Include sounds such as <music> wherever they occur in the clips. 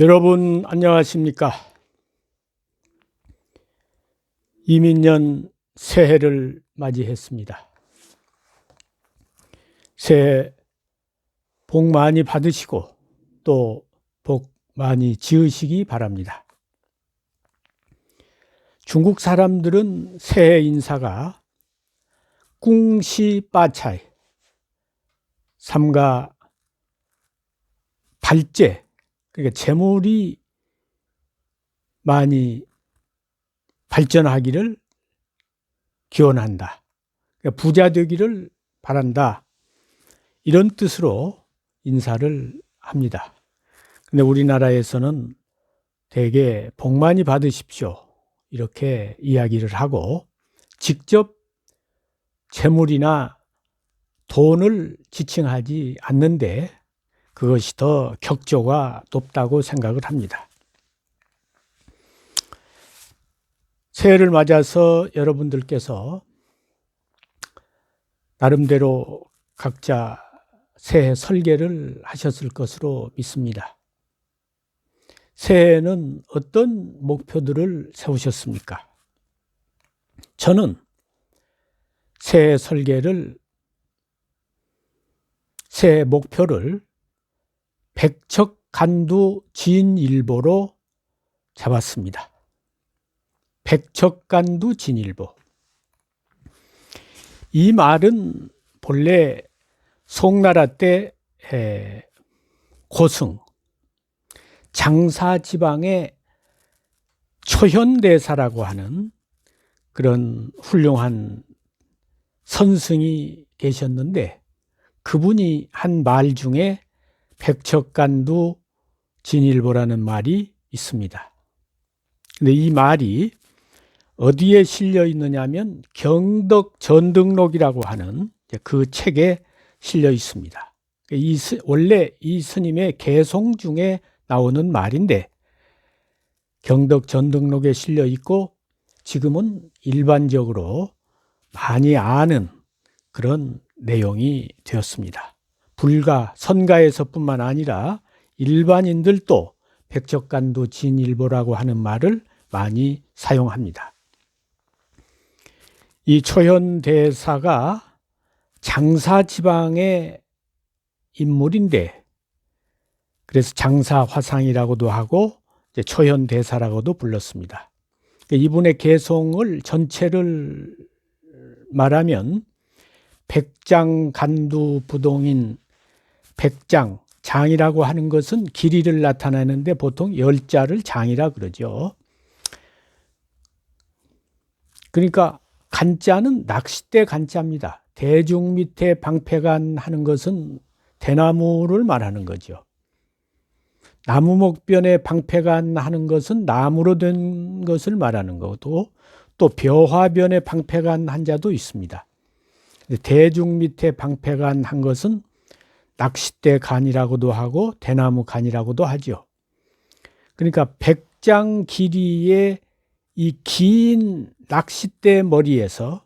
여러분 안녕하십니까? 이민년 새해를 맞이했습니다. 새해 복 많이 받으시고 또 복 많이 지으시기 바랍니다. 중국 사람들은 새해 인사가 꿍시 빠차이 삼가 발제 그러니까 재물이 많이 발전하기를 기원한다. 그러니까 부자 되기를 바란다. 이런 뜻으로 인사를 합니다. 근데 우리나라에서는 대개 복 많이 받으십시오. 이렇게 이야기를 하고 직접 재물이나 돈을 지칭하지 않는데 그것이 더 격조가 높다고 생각을 합니다. 새해를 맞아서 여러분들께서 나름대로 각자 새해 설계를 하셨을 것으로 믿습니다. 새해에는 어떤 목표들을 세우셨습니까? 저는 새해 설계를 새해 목표를 백척 간두 진일보로 잡았습니다. 백척 간두 진일보. 이 말은 본래 송나라 때 고승 장사 지방의 초현대사라고 하는 그런 훌륭한 선승이 계셨는데 그분이 한 말 중에 백척간두 진일보라는 말이 있습니다. 근데 이 말이 어디에 실려 있느냐면 경덕 전등록이라고 하는 그 책에 실려 있습니다. 이 원래 이 스님의 개송 중에 나오는 말인데 경덕 전등록에 실려 있고 지금은 일반적으로 많이 아는 그런 내용이 되었습니다. 불가 선가에서뿐만 아니라 일반인들도 백척간도 진일보라고 하는 말을 많이 사용합니다. 이 초현 대사가 장사 지방의 인물인데 그래서 장사 화상이라고도 하고 초현 대사라고도 불렀습니다. 이분의 개송을 전체를 말하면 백장 간두 부동인 백장, 장이라고 하는 것은 길이를 나타내는데 보통 열자를 장이라 그러죠. 그러니까 간자는 낚싯대 간자입니다. 대중 밑에 방패간 하는 것은 대나무를 말하는 거죠. 나무 목변에 방패간 하는 것은 나무로 된 것을 말하는 거고 또 벼화변에 방패간 한 자도 있습니다. 대중 밑에 방패간 한 것은 낚싯대 간이라고도 하고 대나무 간이라고도 하죠. 그러니까 백장 길이의 이 긴 낚싯대 머리에서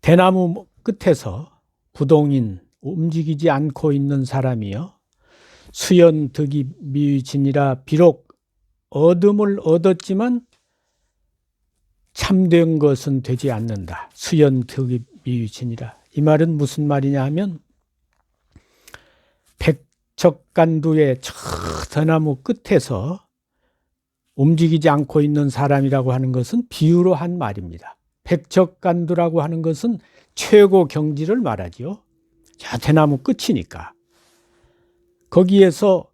대나무 끝에서 부동인 움직이지 않고 있는 사람이요. 수연 득이 미진이라 비록 얻음을 얻었지만 참된 것은 되지 않는다. 수연 득이 미진이라. 이 말은 무슨 말이냐 하면 백척간두의 저 대나무 끝에서 움직이지 않고 있는 사람이라고 하는 것은 비유로 한 말입니다. 백척간두라고 하는 것은 최고 경지를 말하지요. 자, 대나무 끝이니까. 거기에서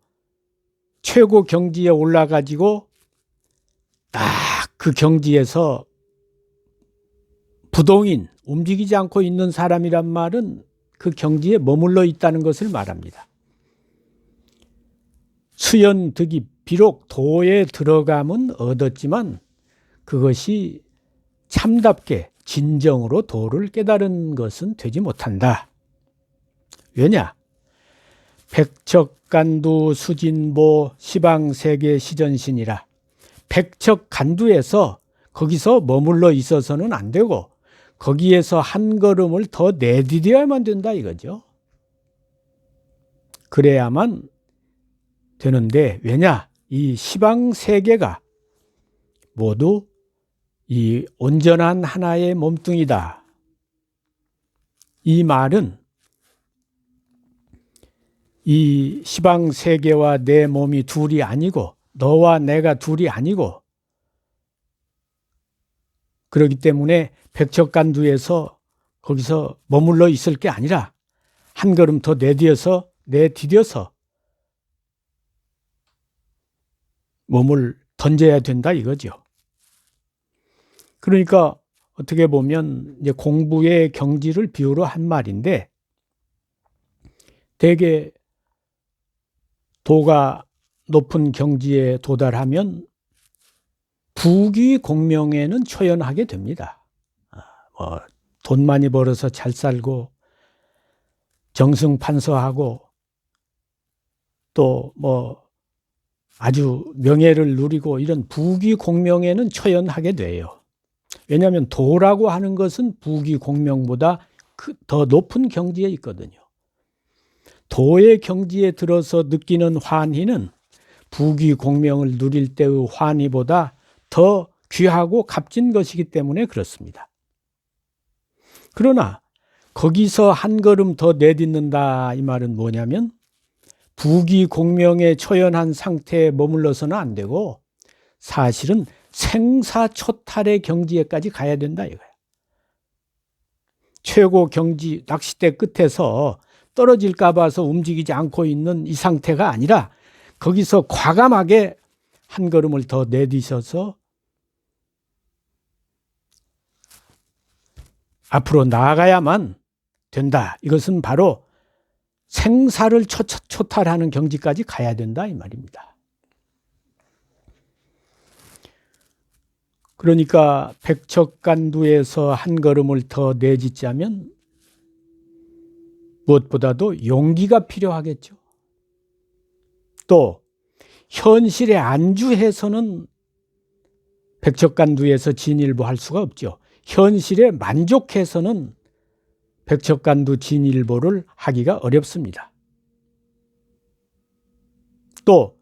최고 경지에 올라가지고 딱 그 경지에서 부동인, 움직이지 않고 있는 사람이란 말은 그 경지에 머물러 있다는 것을 말합니다. 수연득이 비록 도에 들어감은 얻었지만 그것이 참답게 진정으로 도를 깨달은 것은 되지 못한다. 왜냐? 백척간두 수진보 시방세계 시전신이라 백척간두에서 거기서 머물러 있어서는 안 되고 거기에서 한 걸음을 더 내디뎌야만 된다 이거죠. 그래야만 되는데 왜냐? 이 시방 세계가 모두 이 온전한 하나의 몸뚱이다. 이 말은 이 시방 세계와 내 몸이 둘이 아니고 너와 내가 둘이 아니고 그렇기 때문에 백척간두에서 거기서 머물러 있을 게 아니라 한 걸음 더 내디뎌서 내디뎌서 몸을 던져야 된다 이거죠. 그러니까 어떻게 보면 이제 공부의 경지를 비유로 한 말인데 대개 도가 높은 경지에 도달하면 부귀 공명에는 초연하게 됩니다. 아, 뭐, 돈 많이 벌어서 잘 살고 정승 판서하고 또 뭐 아주 명예를 누리고 이런 부귀 공명에는 초연하게 돼요. 왜냐하면 도라고 하는 것은 부귀 공명보다 그더 높은 경지에 있거든요. 도의 경지에 들어서 느끼는 환희는 부귀 공명을 누릴 때의 환희보다 더 귀하고 값진 것이기 때문에 그렇습니다. 그러나 거기서 한 걸음 더 내딛는다 이 말은 뭐냐면 부귀 공명에 초연한 상태에 머물러서는 안 되고 사실은 생사초탈의 경지에까지 가야 된다 이거야. 최고 경지 낚싯대 끝에서 떨어질까 봐서 움직이지 않고 있는 이 상태가 아니라 거기서 과감하게 한 걸음을 더 내디셔서 앞으로 나아가야만 된다. 이것은 바로 생사를 초탈하는 경지까지 가야 된다 이 말입니다. 그러니까 백척간두에서 한 걸음을 더 내딛자면 무엇보다도 용기가 필요하겠죠. 또 현실에 안주해서는 백척간두에서 진일보할 수가 없죠. 현실에 만족해서는 백척간두 진일보를 하기가 어렵습니다. 또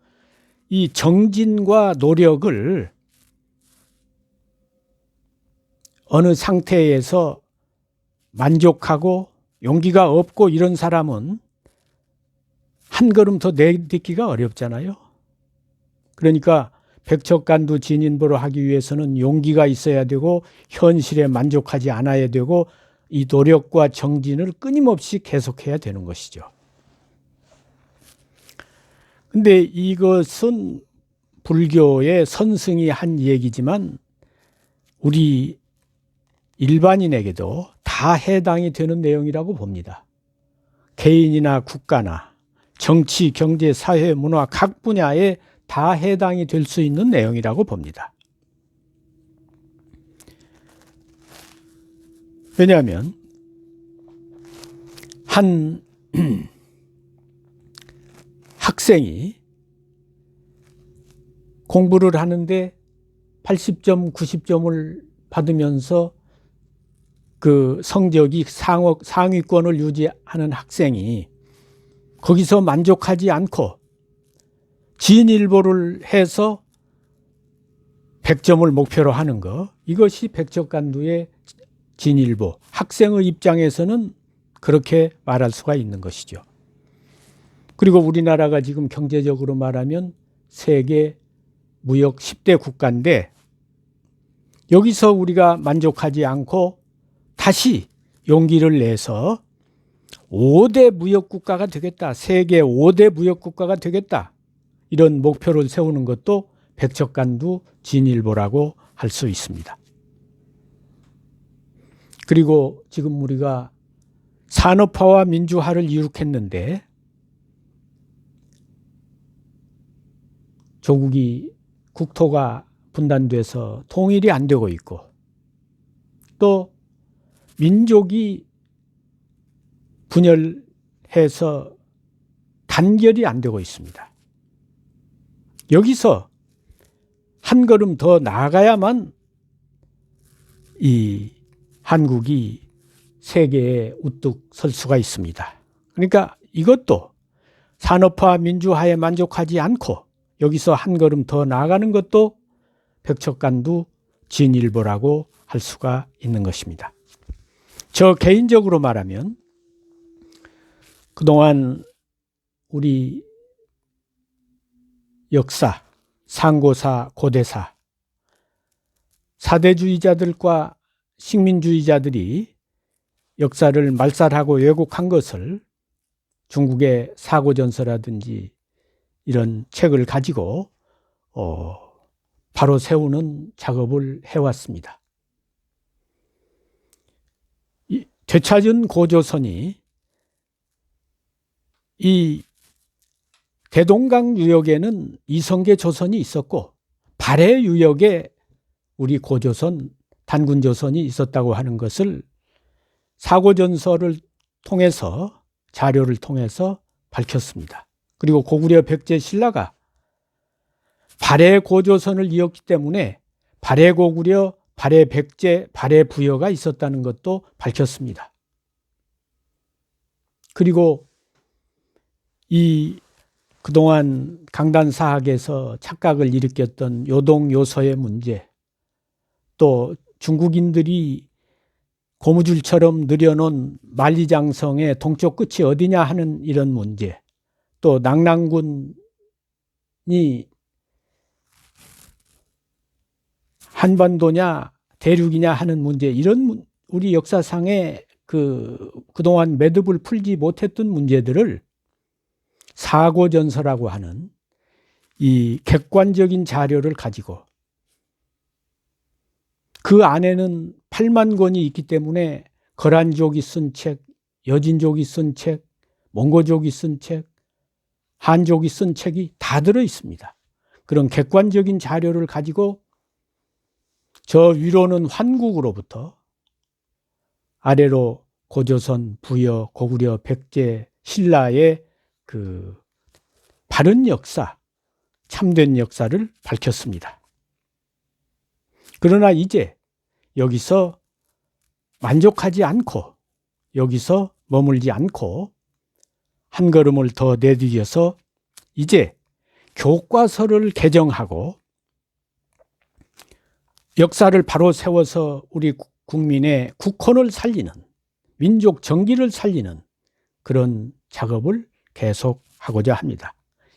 이 정진과 노력을 어느 상태에서 만족하고 용기가 없고 이런 사람은 한 걸음 더 내딛기가 어렵잖아요. 그러니까 백척간두 진인보를 하기 위해서는 용기가 있어야 되고 현실에 만족하지 않아야 되고 이 노력과 정진을 끊임없이 계속해야 되는 것이죠. 근데 이것은 불교의 선승이 한 얘기지만 우리 일반인에게도 다 해당이 되는 내용이라고 봅니다. 개인이나 국가나 정치, 경제, 사회, 문화 각 분야에 다 해당이 될 수 있는 내용이라고 봅니다. 왜냐하면 한 <clears throat> 학생이 공부를 하는데 80점, 90점을 받으면서 그 성적이 상업, 상위권을 유지하는 학생이 거기서 만족하지 않고 진일보를 해서 100점을 목표로 하는 거 이것이 백적간두의 진일보 학생의 입장에서는 그렇게 말할 수가 있는 것이죠. 그리고 우리나라가 지금 경제적으로 말하면 세계 무역 10대 국가인데 여기서 우리가 만족하지 않고 다시 용기를 내서 5대 무역국가가 되겠다. 세계 5대 무역국가가 되겠다. 이런 목표를 세우는 것도 백척간두 진일보라고 할 수 있습니다. 그리고 지금 우리가 산업화와 민주화를 이룩했는데 조국이 국토가 분단돼서 통일이 안 되고 있고 또 민족이 분열해서 단결이 안 되고 있습니다. 여기서 한 걸음 더 나아가야만 이 한국이 세계에 우뚝 설 수가 있습니다. 그러니까 이것도 산업화 민주화에 만족하지 않고 여기서 한 걸음 더 나아가는 것도 백척간두 진일보라고 할 수가 있는 것입니다. 저 개인적으로 말하면 그동안 우리 역사, 상고사, 고대사, 사대주의자들과 식민주의자들이 역사를 말살하고 왜곡한 것을 중국의 사고전서라든지 이런 책을 가지고 어, 바로 세우는 작업을 해왔습니다. 이 되찾은 고조선이 이 대동강 유역에는 이성계 조선이 있었고 발해 유역에 우리 고조선 단군 조선이 있었다고 하는 것을 사고전서를 통해서 자료를 통해서 밝혔습니다. 그리고 고구려 백제 신라가 발해 고조선을 이었기 때문에 발해 고구려, 발해 백제, 발해 부여가 있었다는 것도 밝혔습니다. 그리고 이 그동안 강단 사학에서 착각을 일으켰던 요동 요서의 문제, 또 중국인들이 고무줄처럼 늘여놓은 만리장성의 동쪽 끝이 어디냐 하는 이런 문제, 또 낙랑군이 한반도냐 대륙이냐 하는 문제, 이런 우리 역사상의 그 그동안 매듭을 풀지 못했던 문제들을 사고전서라고 하는 이 객관적인 자료를 가지고 그 안에는 8만 권이 있기 때문에 거란족이 쓴 책, 여진족이 쓴 책, 몽고족이 쓴 책, 한족이 쓴 책이 다 들어 있습니다. 그런 객관적인 자료를 가지고 저 위로는 환국으로부터 아래로 고조선, 부여, 고구려, 백제, 신라의 그 바른 역사, 참된 역사를 밝혔습니다. 그러나 이제 여기서 만족하지 않고 여기서 머물지 않고 한 걸음을 더 내디뎌서 이제 교과서를 개정하고 역사를 바로 세워서 우리 국민의 국헌을 살리는 민족 정기를 살리는 그런 작업을 계속하고자 합니다.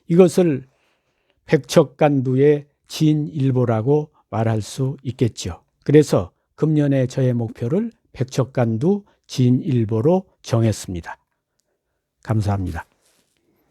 이것을 백척간두의 진일보라고 말할 수 있겠죠. 그래서 금년에 저의 목표를 백척간두 진일보로 정했습니다. 감사합니다.